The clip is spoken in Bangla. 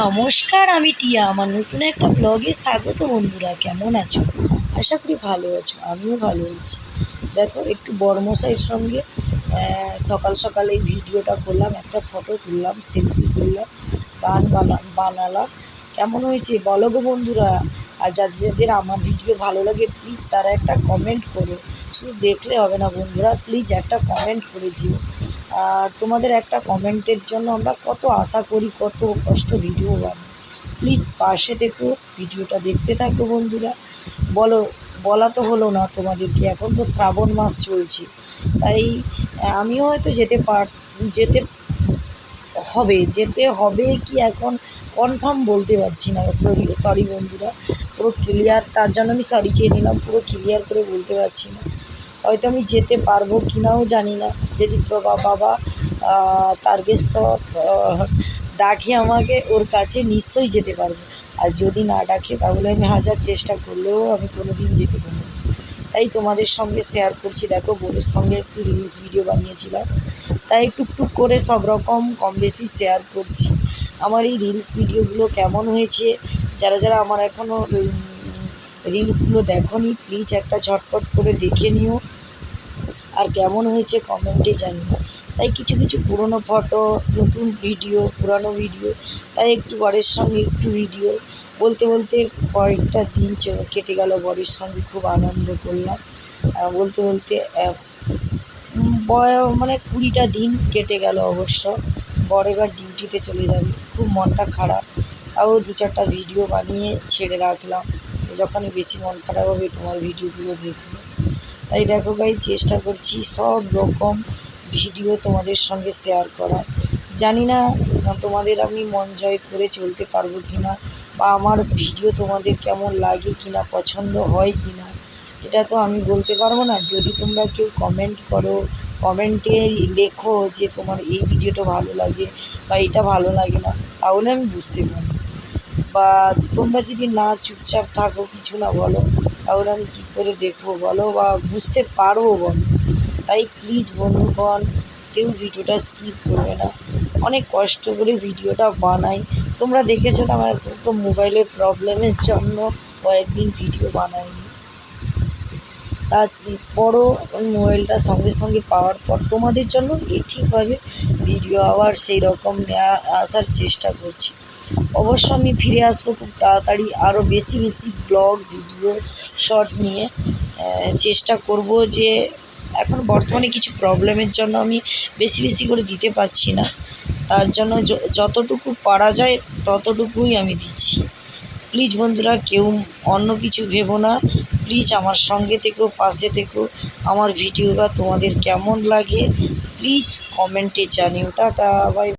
নমস্কার, আমি টিয়া। আমার নতুন একটা ব্লগে স্বাগত বন্ধুরা, কেমন আছো? আশা করি ভালো আছো, আমিও ভালো আছি। দেখো, একটু বর্মশাইয়ের সঙ্গে সকাল সকাল এই ভিডিওটা করলাম, একটা ফটো তুললাম সেলফি তুললাম, গান বানা, বানালাম। কেমন হয়েছে? বলো গো বন্ধুরা। আর যাদের যাদের আমার ভিডিও ভালো লাগে প্লিজ তারা একটা কমেন্ট করো। শুধু দেখলে হবে না বন্ধুরা প্লিজ একটা কমেন্ট করে আর তোমাদের একটা কমেন্টের জন্য আমরা কত আশা করি, কত কষ্ট ভিডিও বানাই। প্লিজ পাশে দেখো ভিডিওটা দেখতে থাকো বন্ধুরা। বলো, বলা তো হলো না তোমাদেরকে, এখন তো শ্রাবণ মাস চলছে। তাই আমিও হয়তো যেতে পার, যেতে হবে, যেতে হবে কি এখন কনফার্ম বলতে পারছি না। সরি সরি বন্ধুরা, পুরো ক্লিয়ার তার জন্য আমি সরি চেয়ে নিলাম, পুরো ক্লিয়ার করে বলতে পারছি না। হয়তো আমি যেতে পারব কি নাও জানি না, যদি বাবা তারকেশ্বর ডাকে আমাকে, ওর কাছে নিশ্চয়ই যেতে পারব। আর যদি না ডাকে, তাহলে আমি হাজার চেষ্টা করলেও আমি কোনো দিন যেতে পারব তাই তোমাদের সঙ্গে শেয়ার করছি। দেখো, বোনের সঙ্গে একটু রিলস ভিডিও বানিয়েছিলাম। তাই টুকটুক করে সব রকম কম বেশি শেয়ার করছি। আমার এই রিলস ভিডিওগুলো কেমন হয়েছে? যারা যারা আমার এখনও রিলসগুলো দেখোনি প্লিজ একটা ঝটপট করে দেখে নিও। আর কেমন হয়েছে কমেন্টে জানিও। তাই কিছু কিছু পুরনো ফটো নতুন ভিডিও পুরানো ভিডিও তাই একটু বরের সঙ্গে একটু ভিডিও বলতে বলতে কয়েকটা দিন কেটে গেল বরের সঙ্গে, খুব আনন্দ করলাম। বলতে বলতে মানে কুড়িটা দিন কেটে গেল অবশ্য। বর এবার ডিউটিতে চলে যাবে। খুব মনটা খারাপ। তাও দু চারটা ভিডিও বানিয়ে ছেড়ে রাখলাম। যখনই বেশি মন খারাপ হবে, তোমার ভিডিওগুলো দেখব। তাই দেখো ভাই চেষ্টা করছি সব রকম ভিডিও তোমাদের সঙ্গে শেয়ার করার। জানি না, তোমাদের আমি মন জয় করে চলতে পারব কি না বা আমার ভিডিও তোমাদের কেমন লাগে কি না পছন্দ হয় কি না এটা তো আমি বলতে পারব না। যদি তোমরা কেউ কমেন্ট করো কমেন্টে লেখো যে তোমার এই ভিডিওটা ভালো লাগে বা এটা ভালো লাগে না, তাহলে আমি বুঝতে পারব বা তোমরা যদি না চুপচাপ থাকো, কিছু না বলো, তাহলে আমি কী করে দেখব বলো বা বুঝতে পারব বলো। তাই প্লিজ বন্ধুগণ, কেউ ভিডিওটা স্কিপ করবে না। অনেক কষ্ট করে ভিডিওটা বানাই। তোমরা দেখেছ তো আমার মোবাইলের প্রবলেমের জন্য কয়েকদিন ভিডিও বানাইনি। তারপরও ওই মোবাইলটা সঙ্গে সঙ্গে পাওয়ার পর তোমাদের জন্য ঠিকভাবে ভিডিও আবার সেই রকম আসার চেষ্টা করছি। অবশ্য আমি ফিরে আসব খুব তাড়াতাড়ি আরও বেশি বেশি ব্লগ ভিডিও শর্ট নিয়ে চেষ্টা করব যে এখন বর্তমানে কিছু প্রবলেমের জন্য আমি বেশি বেশি করে দিতে পারছি না। তার জন্য যতটুকু পারা যায় ততটুকুই আমি দিচ্ছি। প্লিজ বন্ধুরা, কেউ অন্য কিছু ভেবো না। প্লিজ আমার সঙ্গে থেকো, পাশে থেকো, আমার ভিডিওটা তোমাদের কেমন লাগে? প্লিজ কমেন্টে জানিও। Tata, bye.